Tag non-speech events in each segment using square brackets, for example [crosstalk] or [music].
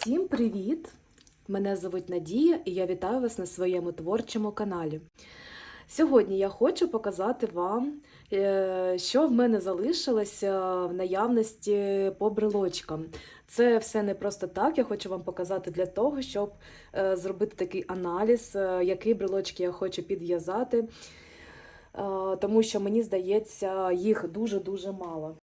Всім привіт! Мене звуть Надія і я вітаю вас на своєму творчому каналі. Сьогодні я хочу показати вам, е, що в мене залишилося в наявності по брелочкам. Це все не просто так. Я хочу вам показати для того, щоб е, зробити такий аналіз, е, які брелочки я хочу підв'язати, тому що мені здається, їх дуже-дуже мало.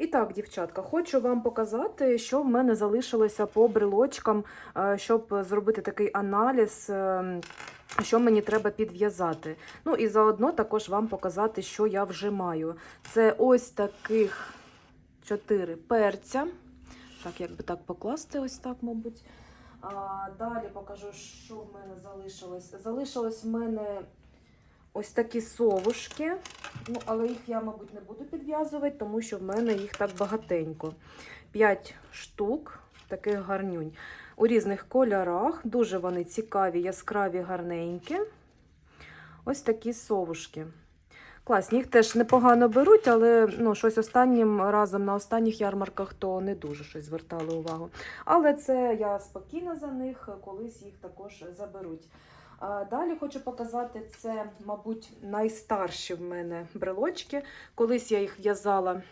І так, дівчатка, хочу вам показати, що в мене залишилося по брелочкам, е, щоб зробити такий аналіз, е, що мені треба підв'язати. Ну і заодно також вам показати, що я вже маю. Це ось таких чотири перця. Так, як би так покласти, ось так, мабуть. А, далі покажу, що в мене залишилось. Залишилось в мене ось такі совушки. Ну, але їх я, мабуть, не буду підв'язувати, тому що в мене їх так багатенько. 5 штук, таких гарнюнь. У різних кольорах. Дуже вони цікаві, яскраві, гарненькі. Ось такі совушки. Класні, їх теж непогано беруть, але ну, щось останнім разом на останніх ярмарках то не дуже щось звертали увагу. Але це я спокійна за них, колись їх також заберуть. Далі хочу показати це, мабуть, найстарші в мене брелочки. Колись я їх в'язала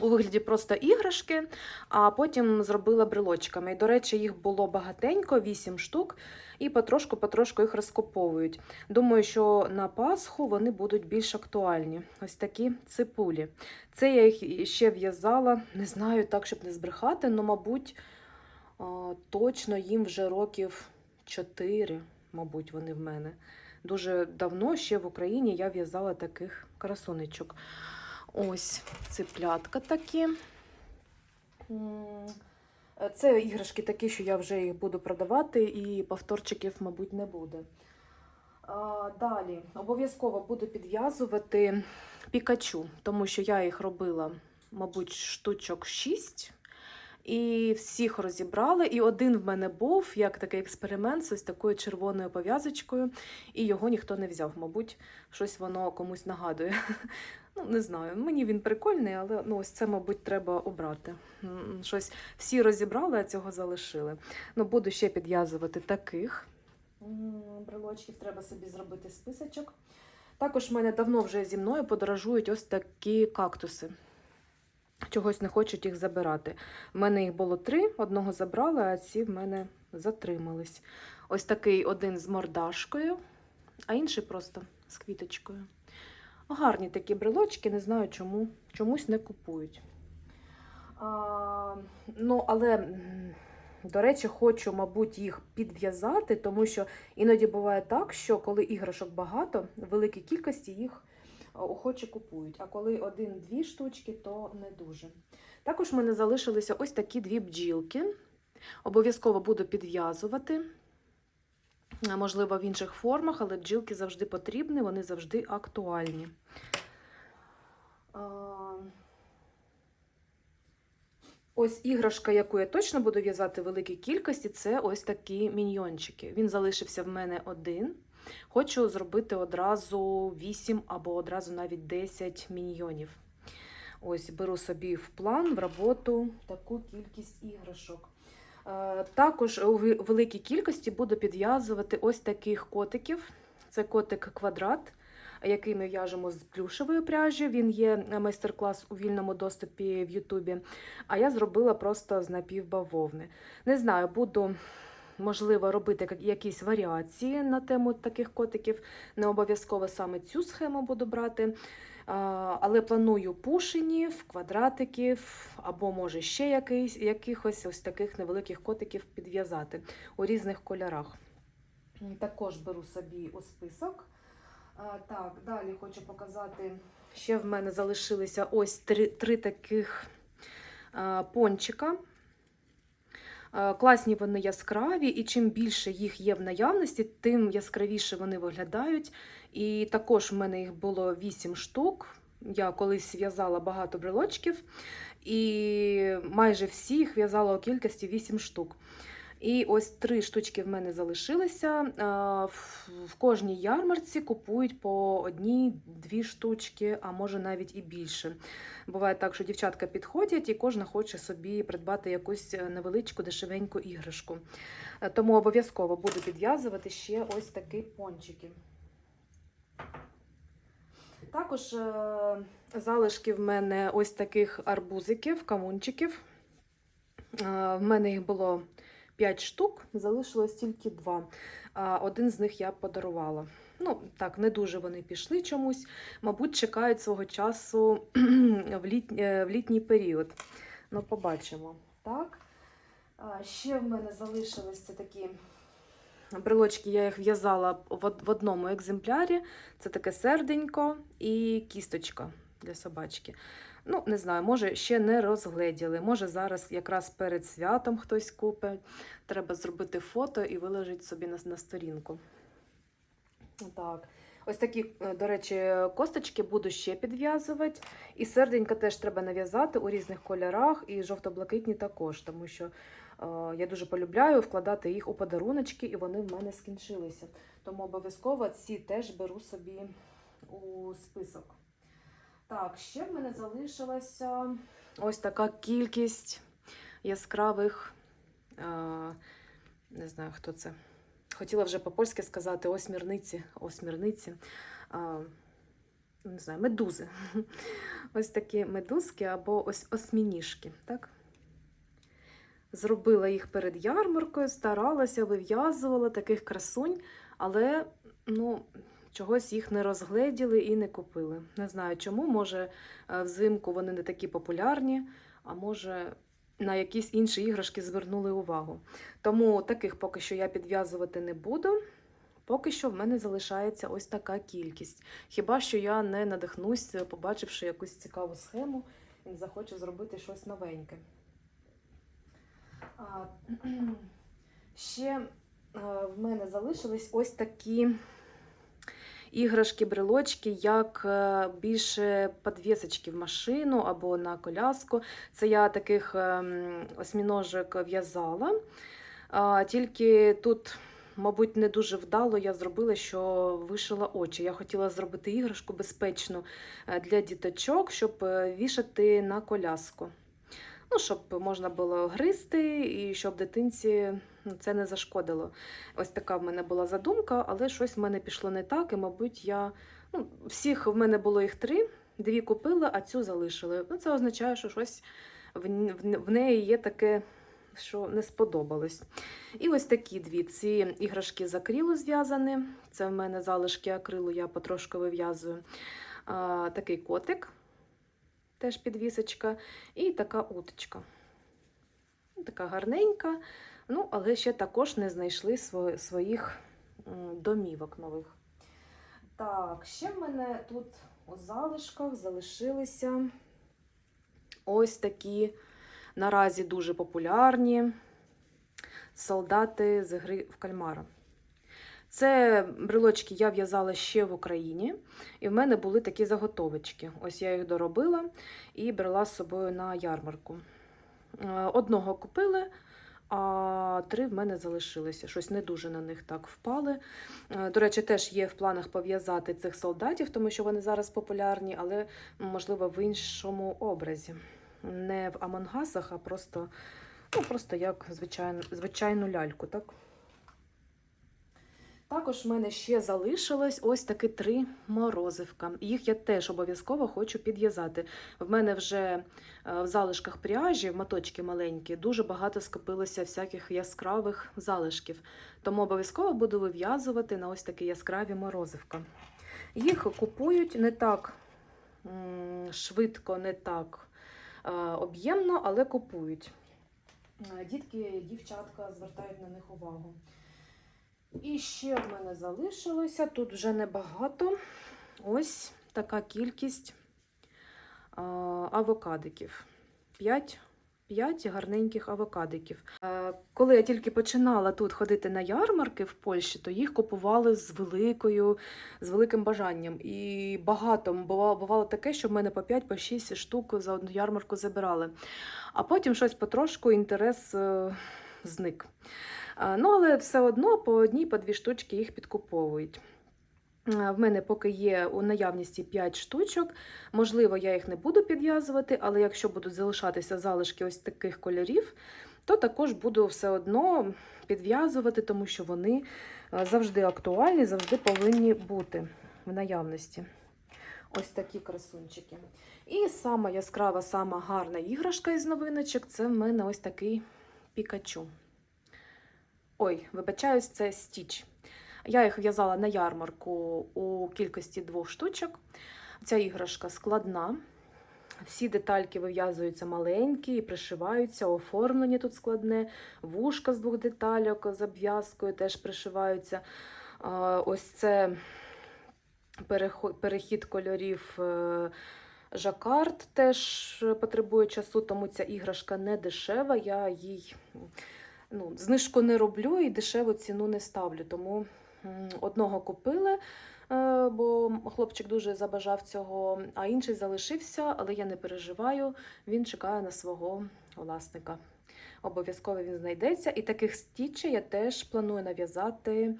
у вигляді просто іграшки, а потім зробила брелочками. І, до речі, їх було багатенько, 8 штук, і потрошку-потрошку їх розкоповують. Думаю, що на Пасху вони будуть більш актуальні. Ось такі ципулі. Це я їх ще в'язала, не знаю так, щоб не збрехати, але, мабуть, точно їм вже років 4 мабуть, вони в мене. Дуже давно ще в Україні я в'язала таких красунечок. Ось цеплятка такі. Це іграшки такі, що я вже їх буду продавати, і повторчиків, мабуть, не буде. Далі обов'язково буду підв'язувати пікачу, тому що я їх робила, мабуть, штучок 6. І всіх розібрали. І один в мене був як такий експеримент з ось такою червоною пов'язочкою, і його ніхто не взяв. Мабуть, щось воно комусь нагадує. [laughs] Ну, не знаю, мені він прикольний, але ну, ось це, мабуть, треба обрати. Щось всі розібрали, а цього залишили. Ну, Буду ще підв'язувати таких брелочків, треба собі зробити списочок. Також в мене давно вже зі мною подорожують ось такі кактуси. Чогось не хочуть їх забирати. У мене їх було три, одного забрали, а ці в мене затримались. Ось такий один з мордашкою, а інший просто з квіточкою. Гарні такі брелочки, не знаю, чому чомусь не купують. А, Ну, але, до речі, хочу, мабуть, їх підв'язати, тому що іноді буває так, що коли іграшок багато, в великій кількості їх охоче купують. А коли один-дві штучки, то не дуже. Також в мене залишилися ось такі дві бджілки. Обов'язково буду підв'язувати. Можливо, в інших формах, але бджілки завжди потрібні, вони завжди актуальні. Ось іграшка, яку я точно буду в'язати в великій кількості, це ось такі міньйончики. Він залишився в мене один. Хочу зробити одразу 8 або одразу навіть 10 міньйонів. Ось беру собі в план, в роботу таку кількість іграшок. Е, також у великій кількості буду підв'язувати ось таких котиків. Це котик квадрат, який ми в'яжемо з плюшевої пряжі. Він є майстер-клас у вільному доступі в Ютубі. А я зробила просто з напівбавовни. Не знаю, буду можливо, робити якісь варіації на тему таких котиків. Не обов'язково саме цю схему буду брати. Але планую пушенів, квадратиків, або, може, ще якийсь, якихось ось таких невеликих котиків підв'язати у різних кольорах. Також беру собі у список. Так, далі хочу показати, ще в мене залишилися ось три, три таких пончика. Е, класні вони яскраві, і чим більше їх є в наявності, тим яскравіше вони виглядають. І також в мене їх було 8 штук. Я колись в'язала багато брелочків, і майже всі їх в'язала у кількості 8 штук. І ось три штучки в мене залишилися. Е, В кожній ярмарці купують по одній-дві штучки, а може навіть і більше. Буває так, що дівчатка підходять і кожна хоче собі придбати якусь е, невеличку дешевеньку іграшку. Е, Тому обов'язково буду підв'язувати ще ось такі пончики. Також залишки в мене ось таких арбузиків, камунчиків. В мене їх було 5 штук, залишилось тільки 2. А один з них я подарувала. Ну, так, не дуже вони пішли чомусь. Мабуть, чекають свого часу [clears throat] в, літ... е, в літній період. Ну, побачимо. Так. Ще в мене залишилися такі брелочки, я їх в'язала в одному екземплярі. Це таке серденько і кісточка для собачки. Ну, не знаю, може, ще не розгледіли. Може, зараз якраз перед святом хтось купить. Треба зробити фото і виложити собі на, на сторінку. Так. Ось такі, е, до речі, косточки буду ще підв'язувати. І серденька теж треба нав'язати у різних кольорах, і жовто-блакитні також, тому що е, я дуже полюбляю вкладати їх у подаруночки, і вони в мене скінчилися. Тому обов'язково ці теж беру собі у список. Так, ще в мене залишилася ось така кількість яскравих. Е, не знаю, хто це. Хотіла вже по-польськи сказати осмірниці, осмірниці. А, не знаю, медузи. [laughs] Ось такі медузки або ось осьмініжки. Так? Зробила їх перед ярмаркою, старалася, вив'язувала таких красунь, але ну, чогось їх не розгледіли і не купили. Не знаю чому, може е, взимку вони не такі популярні, а може на якісь інші іграшки звернули увагу. Тому таких поки що я підв'язувати не буду. Поки що в мене залишається ось така кількість. Хіба що я не надихнусь, побачивши якусь цікаву схему, і захочу зробити щось новеньке. [clears throat] Ще в мене залишились ось такі іграшки, брелочки, як е, більше підвісочки в машину або на коляску. Це я таких ем, осьміножок в'язала. Тільки тут, мабуть, не дуже вдало я зробила, що вишила очі. Я хотіла зробити іграшку безпечну е, для діточок, щоб е, вішати на коляску. Ну, щоб можна було гризти і щоб дитинці ну, це не зашкодило. Ось така в мене була задумка, але щось в мене пішло не так. І, мабуть, я ну, всіх в мене було їх три, дві купила, а цю залишили. Ну, це означає, що щось в, в, в неї є таке, що не сподобалось. І ось такі дві. Ці іграшки з акрилу зв'язані. Це в мене залишки акрилу, я потрошку вив'язую. Такий котик, теж підвісочка, і така уточка. Така гарненька. Ну, але ще також не знайшли своїх домівок нових. Так, ще в мене тут у залишках залишилися ось такі наразі дуже популярні солдати з гри в кальмара. Це брелочки я в'язала ще в Україні, і в мене були такі заготовочки. Ось я їх доробила і брала з собою на ярмарку. Е, Одного купили, а три в мене залишилися. Щось не дуже на них так впали. Е, До речі, теж є в планах пов'язати цих солдатів, тому що вони зараз популярні, але можливо в іншому образі. Не в амангасах, а просто, ну, просто як звичайну, звичайну ляльку. Так? Також в мене ще залишилось ось такі три морозивка. Їх я теж обов'язково хочу підв'язати. В мене вже е, в залишках пряжі, в моточки маленькі, дуже багато скопилося всяких яскравих залишків. Тому обов'язково буду вив'язувати на ось такі яскраві морозивка. Їх купують не так швидко, не так е, об'ємно, але купують. Е, Дітки, дівчатка звертають на них увагу. І ще в мене залишилося, тут вже небагато. Ось така кількість авокадиків. 5, 5 гарненьких авокадиків. Коли я тільки починала тут ходити на ярмарки в Польщі, то їх купували з великою, з великим бажанням. І багато бувало, бувало таке, що в мене по 5 по 6 штук за одну ярмарку забирали. А потім щось потрошку інтерес е, зник. Ну, але все одно по одній, по дві штучки їх підкуповують. В мене поки є у наявності 5 штучок. Можливо, я їх не буду підв'язувати, але якщо будуть залишатися залишки ось таких кольорів, то також буду все одно підв'язувати, тому що вони завжди актуальні, завжди повинні бути в наявності. Ось такі красунчики. І сама яскрава, сама гарна іграшка із новиночок це в мене ось такий Пікачу. Ой, вибачаюсь, це стіч. Я їх в'язала на ярмарку у кількості двох штучок. Ця іграшка складна. Всі детальки вив'язуються маленькі і пришиваються, оформлення тут складне, вушка з двох детальок з обв'язкою теж пришиваються. Ось це перехід кольорів е, жакард теж потребує часу, тому ця іграшка не дешева. Я їй ну, знижку не роблю і дешеву ціну не ставлю. Тому одного купили, е, бо хлопчик дуже забажав цього, а інший залишився, але я не переживаю. Він чекає на свого власника. Обов'язково він знайдеться. І таких стічей я теж планую нав'язати.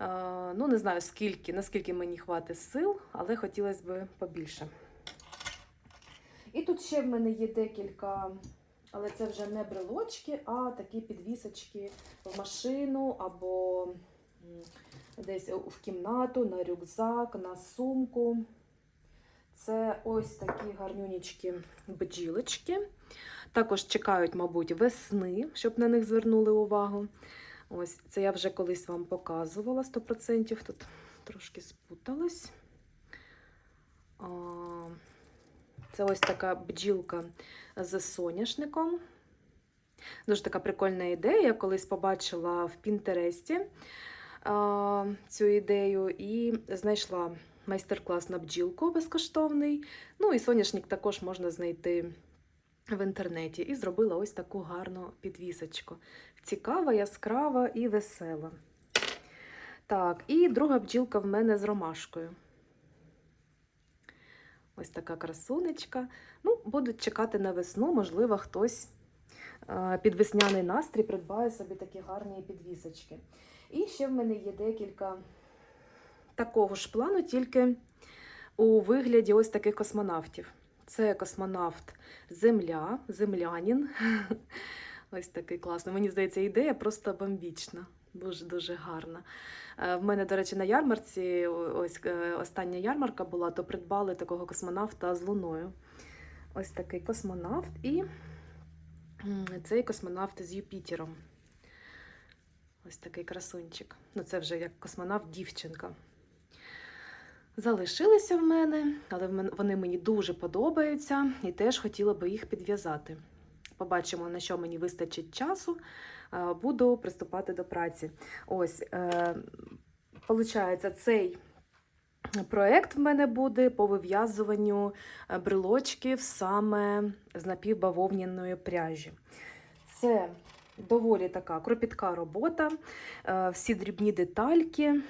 е, Ну, не знаю скільки, наскільки мені хватить сил, але хотілося б побільше. І тут ще в мене є декілька, але це вже не брелочки, а такі підвісочки в машину або десь в кімнату, на рюкзак, на сумку. Це ось такі гарнюнічки бджілочки. Також чекають, мабуть, весни, щоб на них звернули увагу. Ось це я вже колись вам показувала 100%. Тут трошки спуталась. Це ось така бджілка з соняшником. Дуже така прикольна ідея. Я колись побачила в Пінтересті цю ідею і знайшла майстер-клас на бджілку безкоштовний. Ну і соняшник також можна знайти в інтернеті. І зробила ось таку гарну підвісочку. Цікава, яскрава і весела. Так, і друга бджілка в мене з ромашкою. Ось така красунечка. Ну, будуть чекати на весну, можливо, хтось е, під весняний настрій придбає собі такі гарні підвісочки. І ще в мене є декілька такого ж плану, тільки у вигляді ось таких космонавтів. Це космонавт Земля, землянин. [laughs] Ось такий класний. Мені здається, ідея просто бомбічна. Дуже-дуже гарна. Е, В мене, до речі, на ярмарці, ось е, остання ярмарка була, то придбали такого космонавта з луною. Ось такий космонавт і цей космонавт з Юпітером. Ось такий красунчик. Ну, це вже як космонавт дівчинка. Залишилися в мене, але вони мені дуже подобаються і теж хотіла би їх підв'язати. Побачимо, на що мені вистачить часу. Е, Буду приступати до праці. Ось, е, получається, цей проект в мене буде по вив'язуванню е, брелочків саме з напівбавовняної пряжі. Це доволі така кропітка робота, всі дрібні детальки.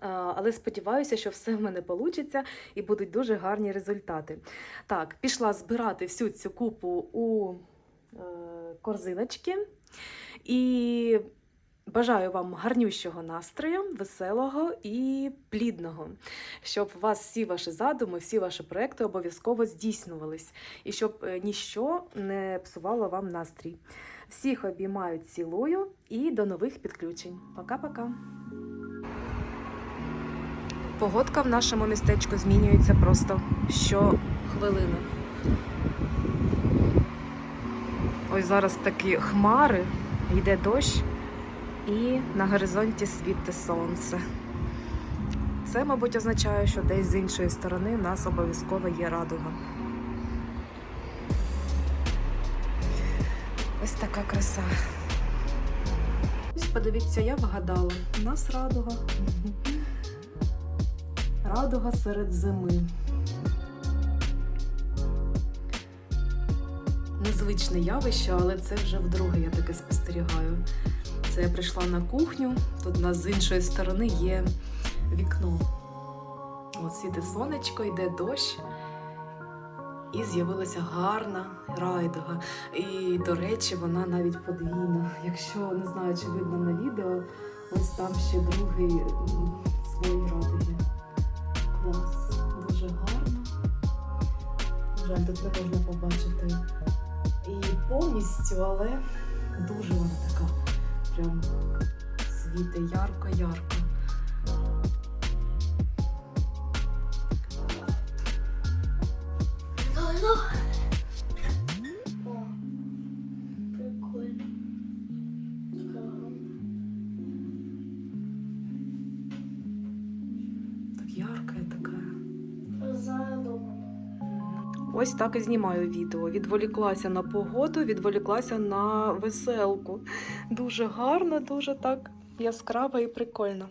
Але сподіваюся, що все в мене вийде і будуть дуже гарні результати. Так, пішла збирати всю цю купу у корзиночки. І бажаю вам гарнющого настрою, веселого і плідного, щоб у вас всі ваші задуми, всі ваші проекти обов'язково здійснювались, і щоб е, ніщо не псувало вам настрій. Всіх обіймаю, цілую і до нових підключень. Пока-пока. Погодка в нашому містечку змінюється просто щохвилини. Ось зараз такі хмари, йде дощ, і на горизонті світить сонце. Це, мабуть, означає, що десь з іншої сторони в нас обов'язково є радуга. Ось така краса. Ось подивіться, я вгадала. У нас радуга. Радуга серед зими. Незвичне явище, але це вже вдруге я таке спостерігаю. Це я прийшла на кухню, тут у нас з іншої сторони є вікно. От світить сонечко, йде дощ. і з'явилася гарна райдуга. І, до речі, вона навіть подвійна. Якщо не знаю, чи видно на відео, ось там ще другий слой радуги. Клас, дуже гарно. Жаль, тут не можна побачити і повністю, але дуже вона така прям світи ярко-ярко. О, Ось так і знімаю відео. Відволіклася на погоду, відволіклася на веселку. Дуже гарно, дуже так яскраво і прикольно.